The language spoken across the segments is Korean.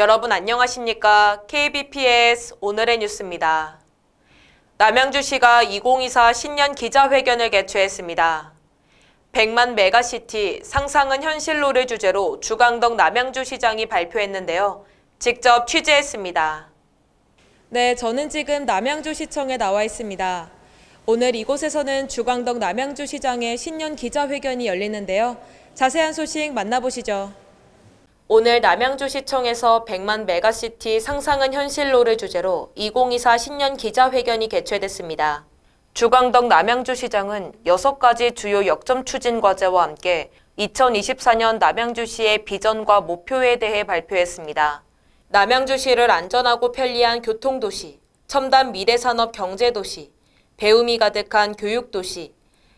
여러분 안녕하십니까? KBPS 오늘의 뉴스입니다. 남양주시가 2024 신년 기자회견을 개최했습니다. 100만 메가시티 상상은 현실로를 주제로 주광덕 남양주시장이 발표했는데요. 직접 취재했습니다. 네, 저는 지금 남양주시청에 나와 있습니다. 오늘 이곳에서는 주광덕 남양주시장의 신년 기자회견이 열리는데요. 자세한 소식 만나보시죠. 오늘 남양주시청에서 100만 메가시티 상상은 현실로를 주제로 2024 신년 기자회견이 개최됐습니다. 주광덕 남양주시장은 6가지 주요 역점 추진 과제와 함께 2024년 남양주시의 비전과 목표에 대해 발표했습니다. 남양주시를 안전하고 편리한 교통도시, 첨단 미래산업 경제도시, 배움이 가득한 교육도시,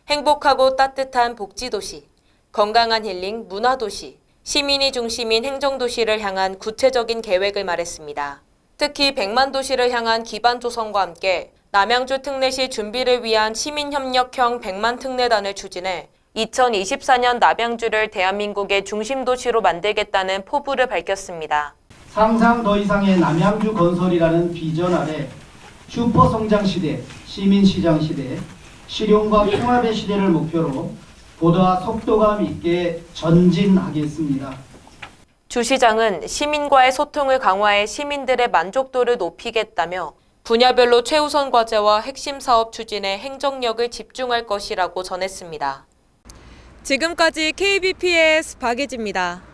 행복하고 따뜻한 복지도시, 건강한 힐링 문화도시, 시민이 중심인 행정도시를 향한 구체적인 계획을 말했습니다. 특히 100만 도시를 향한 기반 조성과 함께 남양주 특례시 준비를 위한 시민협력형 100만 특례단을 추진해 2024년 남양주를 대한민국의 중심도시로 만들겠다는 포부를 밝혔습니다. 상상 더 이상의 남양주 건설이라는 비전 아래 슈퍼 성장 시대, 시민 시장 시대, 실용과 통합의 시대를 목표로 보다 속도감 있게 전진하겠습니다. 주 시장은 시민과의 소통을 강화해 시민들의 만족도를 높이겠다며 분야별로 최우선 과제와 핵심 사업 추진에 행정력을 집중할 것이라고 전했습니다. 지금까지 KBPS 박예지입니다.